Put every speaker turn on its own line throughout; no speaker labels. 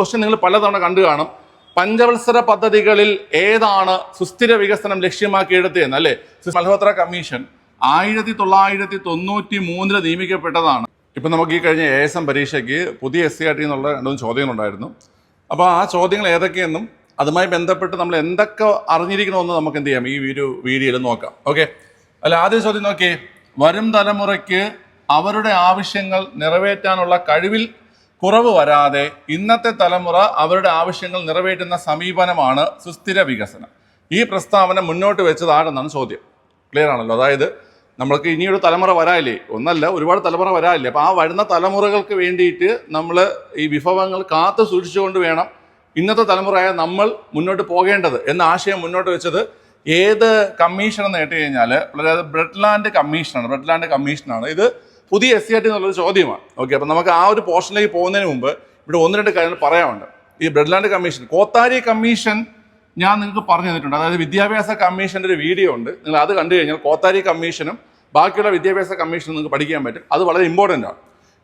Question നിങ്ങൾ പലതവണ കണ്ടു കാണും. പഞ്ചവത്സര പദ്ധതികളിൽ ഏതാണ് സുസ്ഥിര വികസനം ലക്ഷ്യമാക്കിയെടുത്തതെന്ന് അല്ലേ? മൽഹോത്ര കമ്മീഷൻ ആയിരത്തി തൊള്ളായിരത്തി തൊണ്ണൂറ്റി മൂന്നിൽ നിയമിക്കപ്പെട്ടതാണ്. ഇപ്പൊ നമുക്ക് ഈ കഴിഞ്ഞ എ എസ് എം പരീക്ഷയ്ക്ക് പുതിയ എസ് സി ആർ ടി എന്നുള്ള രണ്ടും ചോദ്യങ്ങളുണ്ടായിരുന്നു അപ്പോൾ ആ ചോദ്യങ്ങൾ ഏതൊക്കെയെന്നും അതുമായി ബന്ധപ്പെട്ട് നമ്മൾ എന്തൊക്കെ അറിഞ്ഞിരിക്കണമെന്ന് നമുക്ക് എന്ത് ചെയ്യാം? ഈ ഒരു വീഡിയോയിൽ നോക്കാം. ഓക്കെ? അല്ല ആദ്യം ചോദ്യം നോക്കിയേ. വരും തലമുറയ്ക്ക് അവരുടെ ആവശ്യങ്ങൾ നിറവേറ്റാനുള്ള കഴിവിൽ കുറവ് വരാതെ ഇന്നത്തെ തലമുറ അവരുടെ ആവശ്യങ്ങൾ നിറവേറ്റുന്ന സമീപനമാണ് സുസ്ഥിര വികസനം. ഈ പ്രസ്താവന മുന്നോട്ട് വെച്ചത് ആരെന്നാണ് ചോദ്യം. ക്ലിയർ ആണല്ലോ? അതായത് നമ്മൾക്ക് ഇനിയൊരു തലമുറ വരാനില്ലേ? ഒന്നല്ല ഒരുപാട് തലമുറ വരാനില്ലേ? അപ്പോൾ ആ വരുന്ന തലമുറകൾക്ക് വേണ്ടിയിട്ട് നമ്മൾ ഈ വിഭവങ്ങൾ കാത്തു സൂക്ഷിച്ചുകൊണ്ട് വേണം ഇന്നത്തെ തലമുറയായ നമ്മൾ മുന്നോട്ട് പോകേണ്ടത് എന്ന ആശയം മുന്നോട്ട് വെച്ചത് ഏത് കമ്മീഷൻ എന്ന് കേട്ട് കഴിഞ്ഞാൽ അതായത് ബ്രെഡ്ലാൻഡ് കമ്മീഷനാണ്. ബ്രെഡ്ലാൻഡ് കമ്മീഷനാണ്. ഇത് പുതിയ എസ് സി ആർ ടി എന്നുള്ളൊരു ചോദ്യമാണ്. ഓക്കെ അപ്പം നമുക്ക് ആ ഒരു പോർഷനിലേക്ക് പോകുന്നതിന് മുമ്പ് ഇവിടെ ഒന്ന് രണ്ട് കാര്യങ്ങൾ പറയാനുണ്ട്. ഈ ബ്രെഡ്ലാൻഡ് കമ്മീഷൻ കോത്താരി കമ്മീഷൻ ഞാൻ നിങ്ങൾക്ക് പറഞ്ഞു തന്നിട്ടുണ്ട്. അതായത് വിദ്യാഭ്യാസ കമ്മീഷന്റെ ഒരു വീഡിയോ ഉണ്ട്. നിങ്ങൾ അത് കണ്ടു കഴിഞ്ഞാൽ കോത്താരി കമ്മീഷനും ബാക്കിയുള്ള വിദ്യാഭ്യാസ കമ്മീഷനും നിങ്ങൾക്ക് പഠിക്കാൻ പറ്റും. അത് വളരെ ഇമ്പോർട്ടന്റ് ആണ്.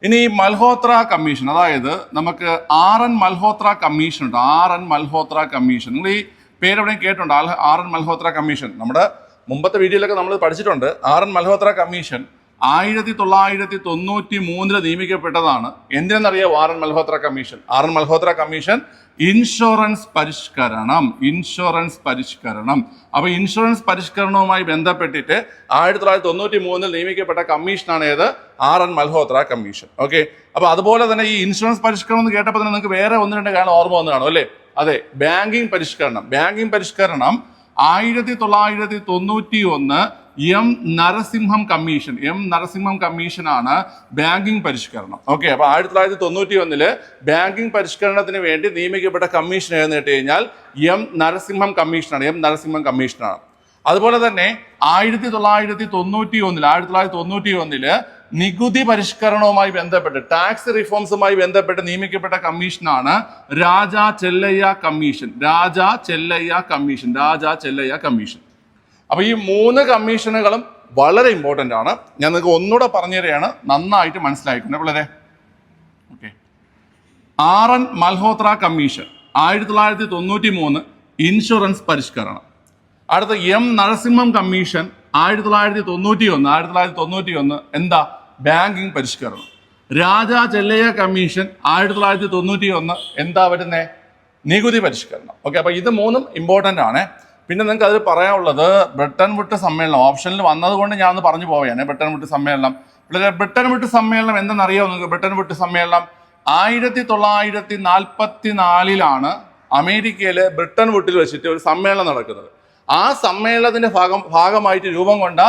ഇനി ഈ മൽഹോത്ര കമ്മീഷൻ അതായത് നമുക്ക് ആർ എൻ മൽഹോത്ര കമ്മീഷൻ ഉണ്ട്. R N Malhotra commission. നിങ്ങൾ ഈ പേര് എവിടെയും കേട്ടിട്ടുണ്ട്? R N Malhotra commission. നമ്മുടെ മുമ്പത്തെ വീഡിയോയിലൊക്കെ നമ്മൾ പഠിച്ചിട്ടുണ്ട്. ആർ എൻ മൽഹോത്ര കമ്മീഷൻ ആയിരത്തി തൊള്ളായിരത്തി തൊണ്ണൂറ്റി മൂന്നിൽ നിയമിക്കപ്പെട്ടതാണ്. എന്തിനെന്നറിയാം N Malhotra commission? R N Malhotra commission insurance പരിഷ്കരണം ഇൻഷുറൻസ് പരിഷ്കരണം. അപ്പൊ ഇൻഷുറൻസ് പരിഷ്കരണവുമായി ബന്ധപ്പെട്ടിട്ട് ആയിരത്തി തൊള്ളായിരത്തി തൊണ്ണൂറ്റി മൂന്നിൽ നിയമിക്കപ്പെട്ട കമ്മീഷനാണ് ഏത്? R N Malhotra commission. Okay? അപ്പൊ അതുപോലെ തന്നെ ഈ ഇൻഷുറൻസ് പരിഷ്കരണം എന്ന് കേട്ടപ്പോൾ തന്നെ നിങ്ങൾക്ക് വേറെ ഒന്ന് രണ്ട് കാരണം ഓർമ്മ വന്നു കാണും അല്ലേ? അതെ ബാങ്കിങ് പരിഷ്കരണം. ബാങ്കിങ് പരിഷ്കരണം ആയിരത്തി തൊള്ളായിരത്തി തൊണ്ണൂറ്റി ഒന്ന് M Narasimham commission M Narasimham കമ്മീഷനാണ് ബാങ്കിങ് പരിഷ്കരണം. ഓക്കെ അപ്പൊ ആയിരത്തി തൊള്ളായിരത്തി തൊണ്ണൂറ്റി ഒന്നിൽ ബാങ്കിങ് പരിഷ്കരണത്തിന് വേണ്ടി നിയമിക്കപ്പെട്ട കമ്മീഷൻ ഏതെന്ന് കേട്ട് കഴിഞ്ഞാൽ എം നരസിംഹം കമ്മീഷനാണ് എം നരസിംഹം കമ്മീഷനാണ്. അതുപോലെ തന്നെ ആയിരത്തി തൊള്ളായിരത്തി തൊണ്ണൂറ്റി ഒന്നിൽ ആയിരത്തി തൊള്ളായിരത്തി തൊണ്ണൂറ്റി ഒന്നിൽ നികുതി പരിഷ്കരണവുമായി ബന്ധപ്പെട്ട് ടാക്സ് റിഫോംസുമായി ബന്ധപ്പെട്ട് നിയമിക്കപ്പെട്ട കമ്മീഷനാണ് Raja Chelliah commission Raja Chelliah commission Raja Chelliah commission. അപ്പൊ ഈ മൂന്ന് കമ്മീഷനുകളും വളരെ ഇമ്പോർട്ടന്റ് ആണ്. ഞാൻ നിങ്ങൾക്ക് ഒന്നുകൂടെ പറഞ്ഞു തരികയാണ് നന്നായിട്ട് മനസ്സിലായിട്ടുണ്ട് പിള്ളേരെ. Okay R N Malhotra commission ആയിരത്തി തൊള്ളായിരത്തി തൊണ്ണൂറ്റി മൂന്ന് ഇൻഷുറൻസ് പരിഷ്കരണം. അടുത്ത എം നരസിംഹം കമ്മീഷൻ ആയിരത്തി തൊള്ളായിരത്തി തൊണ്ണൂറ്റി ഒന്ന് ആയിരത്തി തൊള്ളായിരത്തി തൊണ്ണൂറ്റി ഒന്ന് എന്താ? ബാങ്കിങ് പരിഷ്കരണം. രാജാ ചെല്ലയ്യ കമ്മീഷൻ ആയിരത്തി തൊള്ളായിരത്തി തൊണ്ണൂറ്റി ഒന്ന് എന്താ വരുന്നേ? നികുതി പരിഷ്കരണം. ഓക്കെ അപ്പൊ ഇത് മൂന്നും ഇമ്പോർട്ടന്റ് ആണ്. പിന്നെ നിങ്ങൾക്ക് അതിൽ പറയാനുള്ളത് ബ്രിട്ടൻ വിട്ട് സമ്മേളനം. ഓപ്ഷനിൽ വന്നതുകൊണ്ട് ഞാൻ ഒന്ന് പറഞ്ഞു പോവുകയാണ് ബ്രിട്ടൻ വിട്ട് സമ്മേളനം. ബ്രിട്ടൻ വിട്ട് സമ്മേളനം എന്തെന്നറിയോ നിങ്ങൾക്ക്? ബ്രിട്ടൻ വിട്ട് സമ്മേളനം ആയിരത്തി തൊള്ളായിരത്തി നാൽപ്പത്തി നാലിലാണ് അമേരിക്കയിലെ ബ്രിട്ടൻ വിട്ടിൽ വെച്ചിട്ട് ഒരു സമ്മേളനം നടക്കുന്നത്. ആ സമ്മേളനത്തിന്റെ ഭാഗം ഭാഗമായിട്ട് രൂപം കൊണ്ട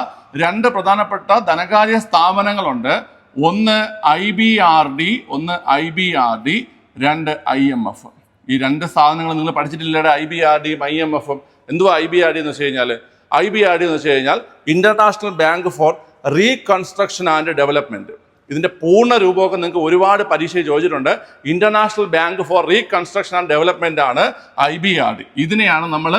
രണ്ട് പ്രധാനപ്പെട്ട ധനകാര്യ സ്ഥാപനങ്ങളുണ്ട്. ഒന്ന് ഐ ബി ആർ ഡി ഒന്ന് ഐ ബി ആർ ഡി രണ്ട് ഐ എം എഫ്. ഈ രണ്ട് സാധനങ്ങൾ നിങ്ങൾ പഠിച്ചിട്ടില്ലേ ഐ ബി ആർ ഡിയും ഐ എം എഫും എന്തുവാ ഐ ബി ആർ ഡി എന്ന് വെച്ച് കഴിഞ്ഞാൽ ഐ ബി ആർ ഡി എന്ന് വെച്ച് കഴിഞ്ഞാൽ international bank for reconstruction and development ഇതിന്റെ പൂർണ രൂപമൊക്കെ നിങ്ങൾക്ക് ഒരുപാട് പരീക്ഷയിൽ ചോദിച്ചിട്ടുണ്ട്. International bank for reconstruction and development ആണ് ഐ ബി ആർ ഡി ഇതിനെയാണ് നമ്മൾ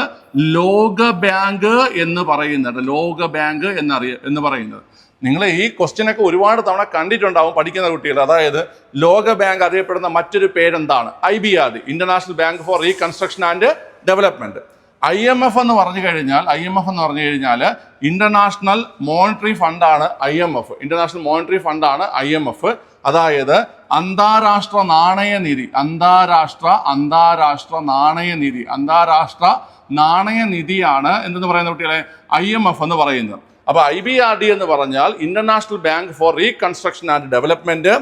ലോക ബാങ്ക് എന്ന് പറയുന്നത്. ലോക ബാങ്ക് എന്നറിയ എന്ന് പറയുന്നത്. നിങ്ങൾ ഈ ക്വസ്റ്റ്യൻ ഒക്കെ ഒരുപാട് തവണ കണ്ടിട്ടുണ്ടാവും പഠിക്കുന്ന കുട്ടികൾ അതായത് ലോക ബാങ്ക് അറിയപ്പെടുന്ന മറ്റൊരു പേരെന്താണ്? I B R D international bank for reconstruction and development I M F എന്ന് പറഞ്ഞു കഴിഞ്ഞാൽ ഐ എം എഫ് എന്ന് പറഞ്ഞു കഴിഞ്ഞാൽ international monetary ഫണ്ടാണ് I M F international monetary ഫണ്ടാണ് I M F അതായത് അന്താരാഷ്ട്ര നാണയനിധി അന്താരാഷ്ട്ര അന്താരാഷ്ട്ര നാണയനിധി അന്താരാഷ്ട്ര നാണയനിധിയാണ് എന്തെന്ന് പറയുന്ന കുട്ടികളെ? ഐ എം എഫ് എന്ന് പറയുന്നത്. അപ്പോൾ ഐ ബി ആർ ഡി എന്ന് പറഞ്ഞാൽ international bank for reconstruction and development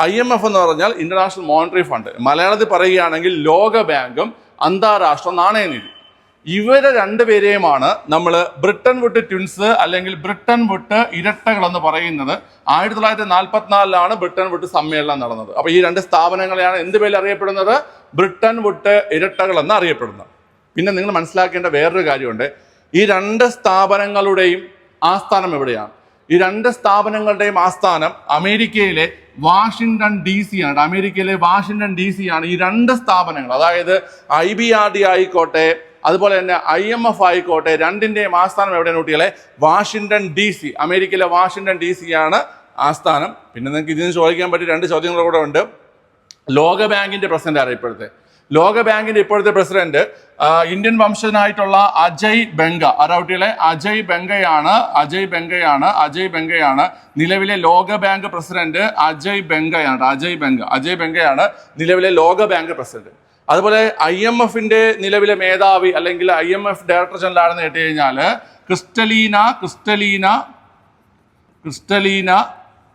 I M F എന്ന് പറഞ്ഞാൽ ഇന്റർനാഷണൽ മോണിറ്ററി ഫണ്ട് മലയാളത്തിൽ പറയുകയാണെങ്കിൽ ലോക ബാങ്കും അന്താരാഷ്ട്ര നാണയനിധി ഇവരെ രണ്ടുപേരെയുമാണ് നമ്മൾ ബ്രിട്ടൻ വിട്ട് ട്വിൻസ് അല്ലെങ്കിൽ ബ്രിട്ടൻ വിട്ട് ഇരട്ടകൾ എന്ന് പറയുന്നത്. ആയിരത്തി തൊള്ളായിരത്തി നാൽപ്പത്തിനാലിലാണ് ബ്രിട്ടൻ വിട്ട് സമ്മേളനം നടന്നത്. അപ്പൊ ഈ രണ്ട് സ്ഥാപനങ്ങളെയാണ് എന്ത് പേരിൽ അറിയപ്പെടുന്നത്? ബ്രിട്ടൻ വിട്ട് ഇരട്ടകൾ എന്ന് അറിയപ്പെടുന്നത്. പിന്നെ നിങ്ങൾ മനസ്സിലാക്കേണ്ട വേറൊരു കാര്യമുണ്ട്. ഈ രണ്ട് സ്ഥാപനങ്ങളുടെയും ആസ്ഥാനം എവിടെയാണ്? ഈ രണ്ട് സ്ഥാപനങ്ങളുടെയും ആസ്ഥാനം അമേരിക്കയിലെ വാഷിങ്ടൺ ഡി സി ആണ്. അമേരിക്കയിലെ വാഷിങ്ടൺ ഡി സി ആണ് ഈ രണ്ട് സ്ഥാപനങ്ങൾ. അതായത് ഐ ബി ആർ ഡി ആയിക്കോട്ടെ അതുപോലെ തന്നെ ഐ എം എഫ് ആയിക്കോട്ടെ രണ്ടിന്റെയും ആസ്ഥാനം എവിടെയാണ് കുട്ടികളെ? വാഷിങ്ടൺ ഡി സി അമേരിക്കയിലെ വാഷിങ്ടൺ ഡി സി ആണ് ആസ്ഥാനം. പിന്നെ നിങ്ങൾക്ക് ഇതിന് ചോദിക്കാൻ പറ്റിയ രണ്ട് ചോദ്യങ്ങൾ കൂടെ ഉണ്ട്. ലോക ബാങ്കിന്റെ പ്രസിഡന്റ് ആരാണ് ഇപ്പോഴത്തെ? ലോക ബാങ്കിന്റെ ഇപ്പോഴത്തെ പ്രസിഡന്റ് ഇന്ത്യൻ വംശജനായിട്ടുള്ള അജയ് ബംഗ അറൌട്ടിയിലെ അജയ് ബംഗയാണ് അജയ് ബംഗയാണ് അജയ് ബംഗയാണ് നിലവിലെ ലോക ബാങ്ക് പ്രസിഡന്റ് അജയ് ബംഗയാണ്. അജയ് ബംഗ അജയ് ബംഗയാണ് നിലവിലെ ലോക ബാങ്ക് പ്രസിഡന്റ്. അതുപോലെ ഐ എം എഫിന്റെ നിലവിലെ മേധാവി അല്ലെങ്കിൽ I M F director general ആണെന്ന് കേട്ട് കഴിഞ്ഞാൽ Kristalina Kristalina Kristalina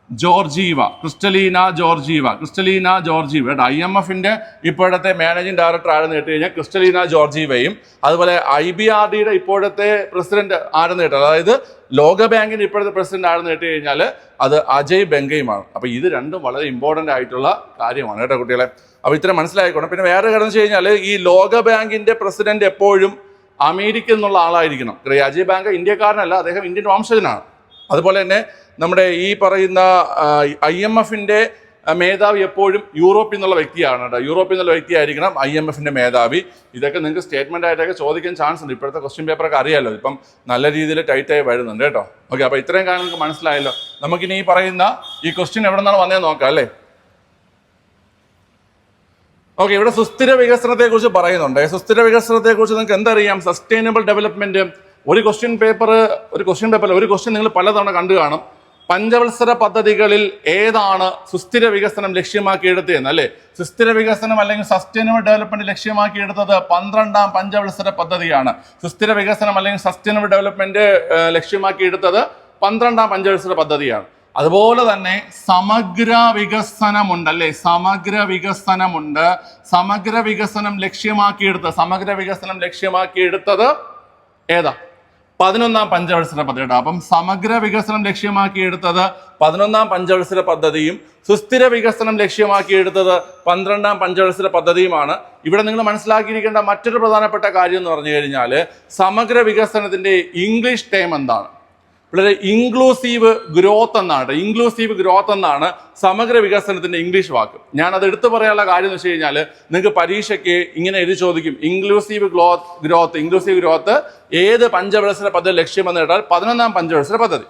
Georgieva Kristalina Georgieva Kristalina Georgieva. I M എഫിന്റെ ഇപ്പോഴത്തെ മാനേജിംഗ് ഡയറക്ടർ ആരെന്ന് കേട്ട് കഴിഞ്ഞാൽ ക്രിസ്റ്റലീന ജോർജീവയും അതുപോലെ ഐ ബി ആർ ഡിയുടെ ഇപ്പോഴത്തെ പ്രസിഡന്റ് ആരെന്ന് കേട്ടോ അതായത് ലോക ബാങ്കിന്റെ ഇപ്പോഴത്തെ പ്രസിഡന്റ് ആരെന്ന് കേട്ട് കഴിഞ്ഞാൽ അത് അജയ് ബംഗയുമാണ് അപ്പോൾ ഇത് രണ്ടും വളരെ ഇമ്പോർട്ടന്റ് ആയിട്ടുള്ള കാര്യമാണ് കേട്ടോ കുട്ടികളെ. അപ്പൊ ഇത്രയും മനസ്സിലായിക്കോണം. പിന്നെ വേറെ കാര്യം വെച്ച് കഴിഞ്ഞാൽ ഈ ലോക ബാങ്കിന്റെ പ്രസിഡന്റ് എപ്പോഴും അമേരിക്ക എന്നുള്ള ആളായിരിക്കണം. രാജീവ് ബാങ്ക് ഇന്ത്യക്കാരനല്ല അദ്ദേഹം ഇന്ത്യൻ വംശജനാണ്. അതുപോലെ തന്നെ നമ്മുടെ ഈ പറയുന്ന ഐ എം എഫിന്റെ മേധാവി എപ്പോഴും യൂറോപ്പിൽ നിന്നുള്ള വ്യക്തിയാണ് കേട്ടോ. യൂറോപ്പിൽ നിന്നുള്ള വ്യക്തിയായിരിക്കണം ഐ എം എഫിന്റെ മേധാവി. ഇതൊക്കെ നിങ്ങൾക്ക് സ്റ്റേറ്റ്മെന്റ് ആയിട്ടൊക്കെ ചോദിക്കാൻ ചാൻസ് ഉണ്ട്. ഇപ്പോഴത്തെ ക്വസ്റ്റ്യൻ പേപ്പറൊക്കെ അറിയാലോ. ഇപ്പം നല്ല രീതിയിൽ ടൈറ്റായി വരുന്നുണ്ട് കേട്ടോ. ഓക്കെ അപ്പോൾ ഇത്രയും കാര്യം നിങ്ങൾക്ക് മനസ്സിലായല്ലോ. നമുക്കിനി ഈ പറയുന്ന ഈ ക്വസ്റ്റ്യൻ എവിടെ നിന്നാണ് വന്നേ നോക്കാം അല്ലേ? ഓക്കെ ഇവിടെ സുസ്ഥിര വികസനത്തെ കുറിച്ച് പറയുന്നുണ്ട്. സുസ്ഥിര വികസനത്തെ കുറിച്ച് നിങ്ങൾക്ക് എന്തറിയാം? സസ്റ്റൈനബിൾ ഡെവലപ്മെന്റ് ഒരു ക്വസ്റ്റ്യൻ പേപ്പർ ഒരു ക്വസ്റ്റ്യൻ പേപ്പർ ഒരു ക്വസ്റ്റ്യൻ നിങ്ങൾ പലതവണ കണ്ടു കാണും. പഞ്ചവത്സര പദ്ധതികളിൽ ഏതാണ് സുസ്ഥിര വികസനം ലക്ഷ്യമാക്കിയെടുത്തതെന്ന് അല്ലേ? സുസ്ഥിര വികസനം അല്ലെങ്കിൽ സസ്റ്റൈനബിൾ ഡെവലപ്മെന്റ് ലക്ഷ്യമാക്കിയെടുത്തത് പന്ത്രണ്ടാം പഞ്ചവത്സര പദ്ധതിയാണ്. സുസ്ഥിര വികസനം അല്ലെങ്കിൽ സസ്റ്റൈനബിൾ ഡെവലപ്മെന്റ് ലക്ഷ്യമാക്കി ലക്ഷ്യമാക്കിയെടുത്തത് പന്ത്രണ്ടാം പഞ്ചവത്സര പദ്ധതിയാണ്. അതുപോലെ തന്നെ സമഗ്ര വികസനമുണ്ട് അല്ലേ സമഗ്ര വികസനമുണ്ട്. സമഗ്ര വികസനം ലക്ഷ്യമാക്കിയെടുത്ത സമഗ്ര വികസനം ലക്ഷ്യമാക്കിയെടുത്തത് ഏതാ? പതിനൊന്നാം പഞ്ചവത്സര പദ്ധതിയുടെ അപ്പം സമഗ്ര വികസനം ലക്ഷ്യമാക്കിയെടുത്തത് പതിനൊന്നാം പഞ്ചവത്സര പദ്ധതിയും സുസ്ഥിര വികസനം ലക്ഷ്യമാക്കിയെടുത്തത് പന്ത്രണ്ടാം പഞ്ചവത്സര പദ്ധതിയുമാണ്. ഇവിടെ നിങ്ങൾ മനസ്സിലാക്കിയിരിക്കേണ്ട മറ്റൊരു പ്രധാനപ്പെട്ട കാര്യം എന്ന് പറഞ്ഞു കഴിഞ്ഞാൽ സമഗ്ര വികസനത്തിന്റെ ഇംഗ്ലീഷ് ടേം എന്താണ്? വളരെ ഇൻക്ലൂസീവ് ഗ്രോത്ത് എന്നാണ്. ഇൻക്ലൂസീവ് ഗ്രോത്ത് എന്നാണ് സമഗ്ര വികസനത്തിന്റെ ഇംഗ്ലീഷ് വാക്ക്. ഞാൻ അത് എടുത്തു പറയാനുള്ള കാര്യം എന്ന് വെച്ച് കഴിഞ്ഞാൽ നിങ്ങൾക്ക് പരീക്ഷയ്ക്ക് ഇങ്ങനെ എഴുതി ചോദിക്കും inclusive growth growth inclusive growth ഏത് പഞ്ചവത്സര പദ്ധതി ലക്ഷ്യമെന്ന് കേട്ടാൽ പതിനൊന്നാം പഞ്ചവത്സര പദ്ധതി.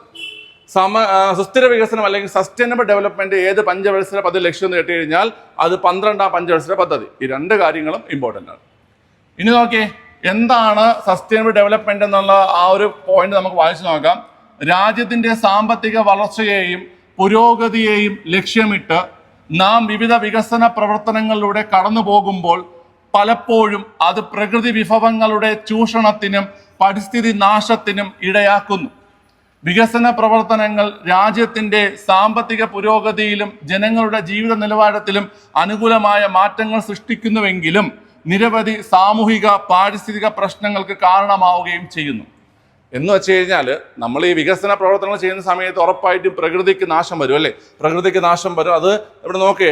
സമ സുസ്ഥിര വികസനം അല്ലെങ്കിൽ സസ്റ്റൈനബിൾ ഡെവലപ്മെന്റ് ഏത് പഞ്ചവത്സര പദ്ധതി ലക്ഷ്യം എന്ന് കേട്ട് കഴിഞ്ഞാൽ അത് പന്ത്രണ്ടാം പഞ്ചവത്സര പദ്ധതി. ഈ രണ്ട് കാര്യങ്ങളും ഇമ്പോർട്ടന്റ് ആണ്. ഇനി നോക്കിയേ എന്താണ് സസ്റ്റൈനബിൾ ഡെവലപ്മെന്റ് എന്നുള്ള ആ ഒരു പോയിന്റ് നമുക്ക് വായിച്ചു നോക്കാം. രാജ്യത്തിന്റെ സാമ്പത്തിക വളർച്ചയെയും പുരോഗതിയെയും ലക്ഷ്യമിട്ട് നാം വിവിധ വികസന പ്രവർത്തനങ്ങളിലൂടെ കടന്നു പോകുമ്പോൾ പലപ്പോഴും അത് പ്രകൃതി വിഭവങ്ങളുടെ ചൂഷണത്തിനും പരിസ്ഥിതി നാശത്തിനും ഇടയാക്കുന്നു. വികസന പ്രവർത്തനങ്ങൾ രാജ്യത്തിന്റെ സാമ്പത്തിക പുരോഗതിയിലും ജനങ്ങളുടെ ജീവിത നിലവാരത്തിലും അനുകൂലമായ മാറ്റങ്ങൾ സൃഷ്ടിക്കുന്നുവെങ്കിലും നിരവധി സാമൂഹിക പാരിസ്ഥിതിക പ്രശ്നങ്ങൾക്ക് കാരണമാവുകയും ചെയ്യുന്നു. എന്ന് വെച്ച് കഴിഞ്ഞാൽ നമ്മൾ ഈ വികസന പ്രവർത്തനങ്ങൾ ചെയ്യുന്ന സമയത്ത് ഉറപ്പായിട്ടും പ്രകൃതിക്ക് നാശം വരും അല്ലേ? പ്രകൃതിക്ക് നാശം വരും. അത് ഇവിടെ നോക്കേ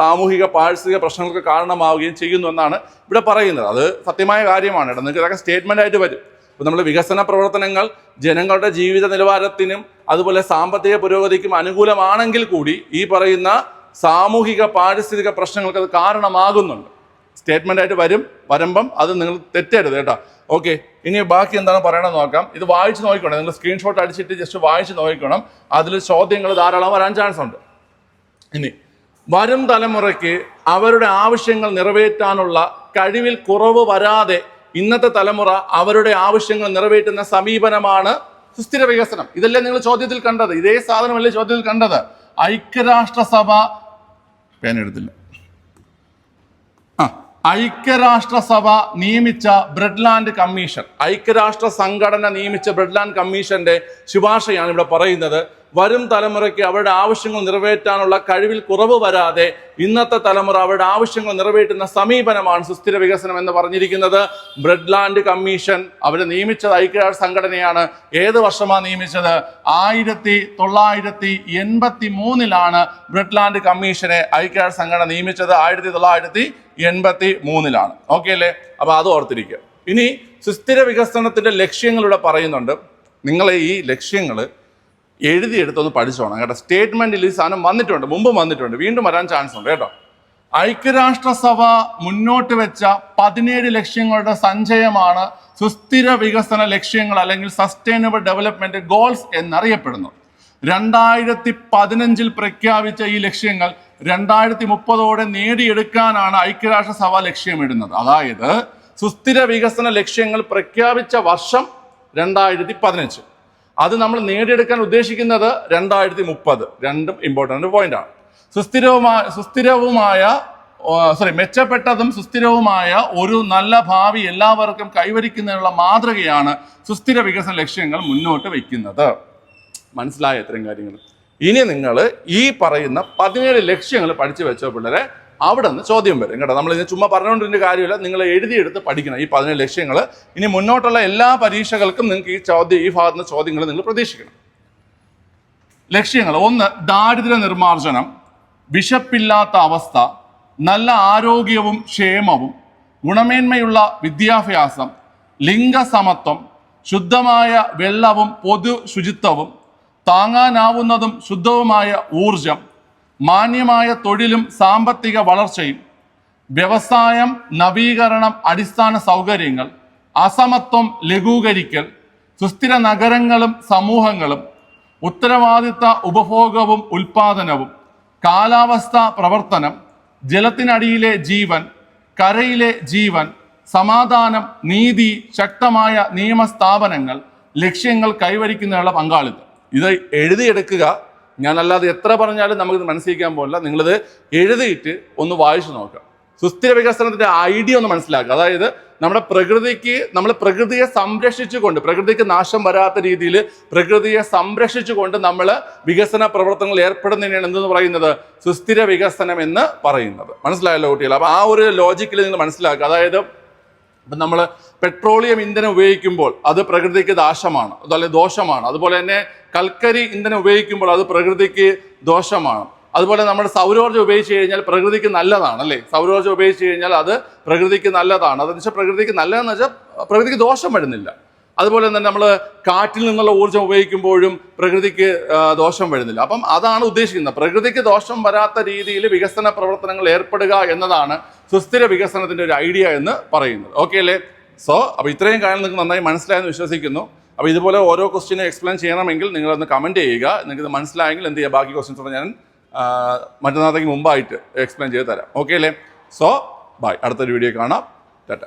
സാമൂഹിക പാരിസ്ഥിതിക പ്രശ്നങ്ങൾക്ക് കാരണമാവുകയും ചെയ്യുന്നു എന്നാണ് ഇവിടെ പറയുന്നത്. അത് സത്യമായ കാര്യമാണ്. ഇവിടെ നിങ്ങൾക്ക് ഇതൊക്കെ സ്റ്റേറ്റ്മെന്റ് ആയിട്ട് വരും. അപ്പോൾ നമ്മൾ വികസന പ്രവർത്തനങ്ങൾ ജനങ്ങളുടെ ജീവിത നിലവാരത്തിനും അതുപോലെ സാമ്പത്തിക പുരോഗതിക്കും അനുകൂലമാണെങ്കിൽ കൂടി ഈ പറയുന്ന സാമൂഹിക പാരിസ്ഥിതിക പ്രശ്നങ്ങൾക്ക് അത് കാരണമാകുന്നുണ്ട്. സ്റ്റേറ്റ്മെന്റ് ആയിട്ട് വരും വരുമ്പം അത് നിങ്ങൾ തെറ്റരുത് കേട്ടോ. ഓക്കെ ഇനി ബാക്കി എന്താണ് പറയണമെന്ന് നോക്കാം. ഇത് വായിച്ച് നോക്കിക്കോണം. നിങ്ങൾ സ്ക്രീൻഷോട്ട് അടിച്ചിട്ട് ജസ്റ്റ് വായിച്ച് നോക്കിക്കോണം. അതിൽ ചോദ്യങ്ങൾ ധാരാളം വരാൻ ചാൻസ് ഉണ്ട്. ഇനി വരും തലമുറയ്ക്ക് അവരുടെ ആവശ്യങ്ങൾ നിറവേറ്റാനുള്ള കഴിവിൽ കുറവ് വരാതെ ഇന്നത്തെ തലമുറ അവരുടെ ആവശ്യങ്ങൾ നിറവേറ്റുന്ന സമീപനമാണ് സുസ്ഥിര വികസനം. ഇതല്ലേ നിങ്ങൾ ചോദ്യത്തിൽ കണ്ടത്? ഇതേ സാധനമല്ലേ ചോദ്യത്തിൽ കണ്ടത്? ഐക്യരാഷ്ട്രസഭ പേന എടുത്തില്ല ആ ഐക്യരാഷ്ട്രസഭ നിയമിച്ച ബ്രഡ്ലാൻഡ് കമ്മീഷൻ. ഐക്യരാഷ്ട്ര സംഘടന നിയമിച്ച ബ്രഡ്ലാൻഡ് കമ്മീഷന്റെ ശുപാർശയാണ് ഇവിടെ പറയുന്നത്. വരും തലമുറയ്ക്ക് അവരുടെ ആവശ്യങ്ങൾ നിറവേറ്റാനുള്ള കഴിവിൽ കുറവ് വരാതെ ഇന്നത്തെ തലമുറ അവരുടെ ആവശ്യങ്ങൾ നിറവേറ്റുന്ന സമീപനമാണ് സുസ്ഥിര വികസനം എന്ന് പറഞ്ഞിരിക്കുന്നത്. ബ്രെഡ്ലാൻഡ് കമ്മീഷൻ അവരെ നിയമിച്ചത് ഐക്യരാഷ്ട്ര സംഘടനയാണ്. ഏത് വർഷമാണ് നിയമിച്ചത്? ആയിരത്തി തൊള്ളായിരത്തി എൺപത്തി മൂന്നിലാണ് ബ്രെഡ്ലാൻഡ് കമ്മീഷനെ ഐക്യരാഷ്ട്ര സംഘടന നിയമിച്ചത്. ആയിരത്തി തൊള്ളായിരത്തി എൺപത്തി മൂന്നിലാണ് ഓക്കെ അല്ലേ? അപ്പോൾ അത് ഓർത്തിരിക്കുക. ഇനി സുസ്ഥിര വികസനത്തിന്റെ ലക്ഷ്യങ്ങളിവിടെ പറയുന്നുണ്ട്. നിങ്ങളെ ഈ ലക്ഷ്യങ്ങൾ എഴുതിയെടുത്തൊന്ന് പഠിച്ചോണം കേട്ടോ. സ്റ്റേറ്റ്മെന്റിൽ ഈ സാധനം വന്നിട്ടുണ്ട് മുമ്പ് വന്നിട്ടുണ്ട്. വീണ്ടും വരാൻ ചാൻസ് ഉണ്ട് കേട്ടോ. ഐക്യരാഷ്ട്രസഭ മുന്നോട്ട് വെച്ച പതിനേഴ് ലക്ഷ്യങ്ങളുടെ സഞ്ചയമാണ് സുസ്ഥിര വികസന ലക്ഷ്യങ്ങൾ അല്ലെങ്കിൽ സസ്റ്റൈനബിൾ ഡെവലപ്മെന്റ് ഗോൾസ് എന്നറിയപ്പെടുന്നു. രണ്ടായിരത്തി പതിനഞ്ചിൽ പ്രഖ്യാപിച്ച ഈ ലക്ഷ്യങ്ങൾ രണ്ടായിരത്തി മുപ്പതോടെ നേടിയെടുക്കാനാണ് ഐക്യരാഷ്ട്രസഭ ലക്ഷ്യമിടുന്നത്. അതായത് സുസ്ഥിര വികസന ലക്ഷ്യങ്ങൾ പ്രഖ്യാപിച്ച വർഷം രണ്ടായിരത്തി പതിനഞ്ച് അത് നമ്മൾ നേടിയെടുക്കാൻ ഉദ്ദേശിക്കുന്നത് രണ്ടായിരത്തി മുപ്പത് രണ്ടും ഇമ്പോർട്ടന്റ് പോയിന്റാണ് സുസ്ഥിരവുമായ സുസ്ഥിരവുമായ സോറി മെച്ചപ്പെട്ടതും സുസ്ഥിരവുമായ ഒരു നല്ല ഭാവി എല്ലാവർക്കും കൈവരിക്കുന്നതിനുള്ള മാതൃകയാണ് സുസ്ഥിര വികസന ലക്ഷ്യങ്ങൾ മുന്നോട്ട് വയ്ക്കുന്നത്. മനസ്സിലായ ഇത്രയും കാര്യങ്ങൾ? ഇനി നിങ്ങൾ ഈ പറയുന്ന പതിനേഴ് ലക്ഷ്യങ്ങൾ പഠിച്ചു വെച്ചോ പിള്ളേരെ. അവിടെ നിന്ന് ചോദ്യം വരും. കേട്ടോ നമ്മൾ ഇതിന് ചുമ്മാ പറഞ്ഞുകൊണ്ടിരുന്ന കാര്യമില്ല നിങ്ങൾ എഴുതിയെടുത്ത് പഠിക്കണം ഈ പതിനേഴ് ലക്ഷ്യങ്ങൾ ഇനി മുന്നോട്ടുള്ള എല്ലാ പരീക്ഷകൾക്കും നിങ്ങൾക്ക് ഈ ചോദ്യം ഈ ഭാഗത്ത് നിന്ന് ചോദ്യങ്ങൾ നിങ്ങൾ പ്രതീക്ഷിക്കണം. ലക്ഷ്യങ്ങൾ ഒന്ന് ദാരിദ്ര്യ നിർമ്മാർജനം വിശപ്പില്ലാത്ത അവസ്ഥ നല്ല ആരോഗ്യവും ക്ഷേമവും ഗുണമേന്മയുള്ള വിദ്യാഭ്യാസം ലിംഗസമത്വം ശുദ്ധമായ വെള്ളവും പൊതു ശുചിത്വവും താങ്ങാനാവുന്നതും ശുദ്ധവുമായ ഊർജം മാന്യമായ തൊഴിലും സാമ്പത്തിക വളർച്ചയും വ്യവസായം നവീകരണം അടിസ്ഥാന സൗകര്യങ്ങൾ അസമത്വം ലഘൂകരിക്കൽ സുസ്ഥിര നഗരങ്ങളും സമൂഹങ്ങളും ഉത്തരവാദിത്ത ഉപഭോഗവും ഉൽപാദനവും കാലാവസ്ഥ പ്രവർത്തനം ജലത്തിനടിയിലെ ജീവൻ കരയിലെ ജീവൻ സമാധാനം നീതി ശക്തമായ നിയമസ്ഥാപനങ്ങൾ ലക്ഷ്യങ്ങൾ കൈവരിക്കുന്നതിനുള്ള പങ്കാളിത്തം. ഇത് എഴുതിയെടുക്കുക ഞാനല്ലാതെ എത്ര പറഞ്ഞാലും നമുക്കിത് മനസ്സിലാക്കാൻ പോകില്ല നിങ്ങളിത് എഴുതിയിട്ട് ഒന്ന് വായിച്ചു നോക്കുക സുസ്ഥിര വികസനത്തിന്റെ ഐഡിയ ഒന്ന് മനസ്സിലാക്കുക. അതായത് നമ്മുടെ പ്രകൃതിക്ക് നമ്മൾ പ്രകൃതിയെ സംരക്ഷിച്ചുകൊണ്ട് പ്രകൃതിക്ക് നാശം വരാത്ത രീതിയിൽ പ്രകൃതിയെ സംരക്ഷിച്ചുകൊണ്ട് നമ്മൾ വികസന പ്രവർത്തനങ്ങൾ ഏർപ്പെടുന്നതിനാണ് എന്തെന്ന് പറയുന്നത്? സുസ്ഥിര വികസനം എന്ന് പറയുന്നത്. മനസ്സിലായല്ലോ കുട്ടികൾ അപ്പോൾ ആ ഒരു ലോജിക്കിൽ നിങ്ങൾ മനസ്സിലാക്കുക. അതായത് ഇപ്പം നമ്മൾ പെട്രോളിയം ഇന്ധനം ഉപയോഗിക്കുമ്പോൾ അത് പ്രകൃതിക്ക് ദാശമാണ് അതുപോലെ ദോഷമാണ്. അതുപോലെ തന്നെ കൽക്കരി ഇന്ധനം ഉപയോഗിക്കുമ്പോൾ അത് പ്രകൃതിക്ക് ദോഷമാണ്. അതുപോലെ നമ്മൾ സൗരോർജം ഉപയോഗിച്ച് കഴിഞ്ഞാൽ പ്രകൃതിക്ക് നല്ലതാണ് അല്ലേ? സൗരോർജം ഉപയോഗിച്ച് കഴിഞ്ഞാൽ അത് പ്രകൃതിക്ക് നല്ലതാണ്. അതെന്ന് വെച്ചാൽ പ്രകൃതിക്ക് നല്ലതെന്ന് വെച്ചാൽ പ്രകൃതിക്ക് ദോഷം വരുന്നില്ല. അതുപോലെ തന്നെ നമ്മൾ കാറ്റിൽ നിന്നുള്ള ഊർജം ഉപയോഗിക്കുമ്പോഴും പ്രകൃതിക്ക് ദോഷം വരുന്നില്ല. അപ്പം അതാണ് ഉദ്ദേശിക്കുന്നത്. പ്രകൃതിക്ക് ദോഷം വരാത്ത രീതിയിൽ വികസന പ്രവർത്തനങ്ങൾ ഏർപ്പെടുക എന്നതാണ് സുസ്ഥിര വികസനത്തിന്റെ ഒരു ഐഡിയ എന്ന് പറയുന്നത്. ഓക്കെ അല്ലേ? സോ അപ്പോൾ ഇത്രയും കാര്യം നിങ്ങൾക്ക് നന്നായി മനസ്സിലായെന്ന് വിശ്വസിക്കുന്നു. അപ്പോൾ ഇതുപോലെ ഓരോ ക്വസ്റ്റിനും എക്സ്പ്ലെയിൻ ചെയ്യണമെങ്കിൽ നിങ്ങളൊന്ന് കമന്റ് ചെയ്യുക. നിങ്ങൾക്ക് ഇത് മനസ്സിലായെങ്കിൽ എന്ത് ചെയ്യുക? ബാക്കി ക്വസ്റ്റ്യൻസ് ഞാൻ മറ്റന്നാളത്തേക്ക് മുമ്പായിട്ട് എക്സ്പ്ലെയിൻ ചെയ്ത് തരാം. ഓക്കെ അല്ലേ? സോ ബൈ അടുത്തൊരു വീഡിയോ കാണാം. ടാറ്റ